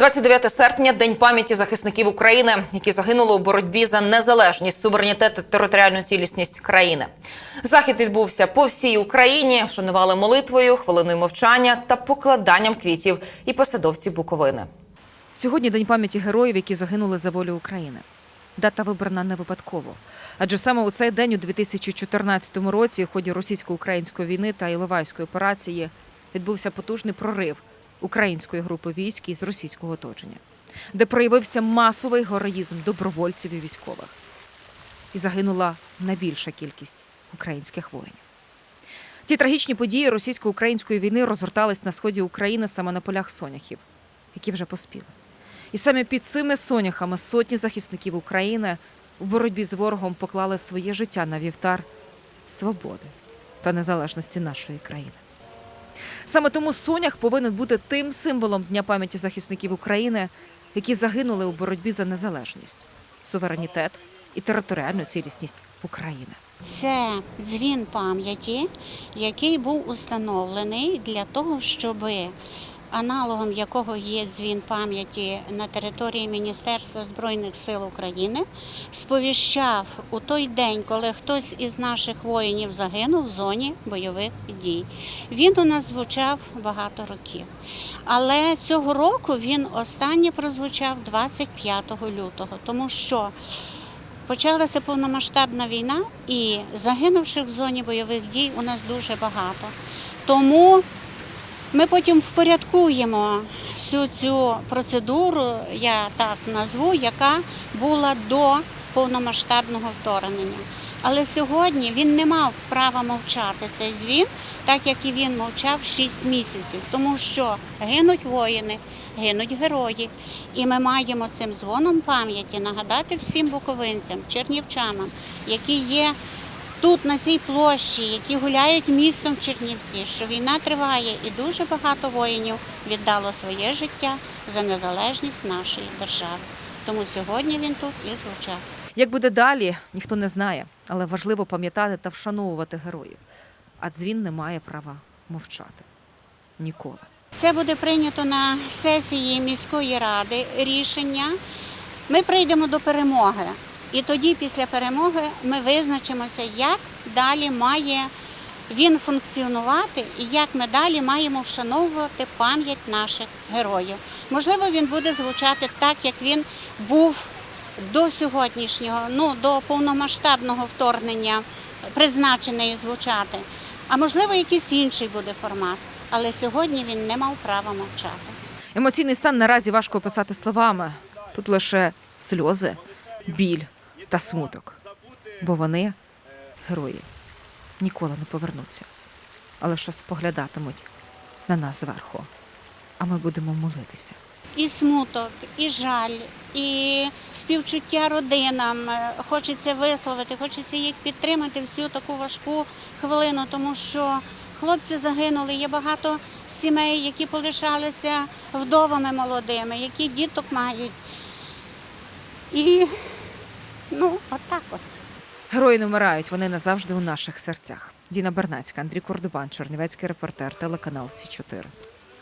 29 серпня день пам'яті захисників України, які загинули у боротьбі за незалежність, суверенітет та територіальну цілісність країни. Захід відбувся по всій Україні. Вшанували молитвою, хвилиною мовчання та покладанням квітів і посадовці Буковини. Сьогодні день пам'яті героїв, які загинули за волю України. Дата вибрана не випадково. Адже саме у цей день, у 2014 році, в ході російсько-української війни та Іловайської операції відбувся потужний прорив української групи військ із російського оточення, де проявився масовий героїзм добровольців і військових. І загинула найбільша кількість українських воїнів. Ті трагічні події російсько-української війни розгортались на сході України саме на полях соняхів, які вже поспіли. І саме під цими соняхами сотні захисників України у боротьбі з ворогом поклали своє життя на вівтар свободи та незалежності нашої країни. Саме тому сонях повинен бути тим символом Дня пам'яті захисників України, які загинули у боротьбі за незалежність, суверенітет і територіальну цілісність України. Це дзвін пам'яті, який був установлений для того, щоб аналогом якого є дзвін пам'яті на території Міністерства Збройних сил України, сповіщав у той день, коли хтось із наших воїнів загинув в зоні бойових дій. Він у нас звучав багато років. Але цього року він останнє прозвучав 25 лютого, тому що Почалася повномасштабна війна, і загинувших в зоні бойових дій у нас дуже багато. Тому ми потім впорядкуємо всю цю процедуру, я так назву, яка була до повномасштабного вторгнення. Але сьогодні він не мав права мовчати цей дзвін, так як і він мовчав 6 місяців, тому що гинуть воїни, гинуть герої. І ми маємо цим дзвоном пам'яті нагадати всім буковинцям, чернівчанам, які є тут, на цій площі, які гуляють містом Чернівці, що війна триває, і дуже багато воїнів віддало своє життя за незалежність нашої держави. Тому сьогодні він тут і звучав. Як буде далі, ніхто не знає, але важливо пам'ятати та вшановувати героїв. А дзвін не має права мовчати ніколи. Це буде прийнято на сесії міської ради рішення. Ми прийдемо до перемоги. І тоді, після перемоги, ми визначимося, як далі має він функціонувати і як ми далі маємо вшановувати пам'ять наших героїв. Можливо, він буде звучати так, як він був до сьогоднішнього, ну до повномасштабного вторгнення призначений звучати. А можливо, якийсь інший буде формат. Але сьогодні він не мав права мовчати. Емоційний стан наразі важко описати словами. Тут лише сльози, біль та смуток. Бо вони, герої, ніколи не повернуться, а лише споглядатимуть на нас зверху. А ми будемо молитися. І смуток, і жаль, і співчуття родинам. Хочеться висловити, хочеться їх підтримати в цю таку важку хвилину, тому що хлопці загинули. Є багато сімей, які полишалися вдовами молодими, які діток мають. І ну, отак от. Герої не вмирають, вони назавжди у наших серцях. Діна Бернацька, Андрій Кордубан, Чернівецький репортер, телеканал Сі 4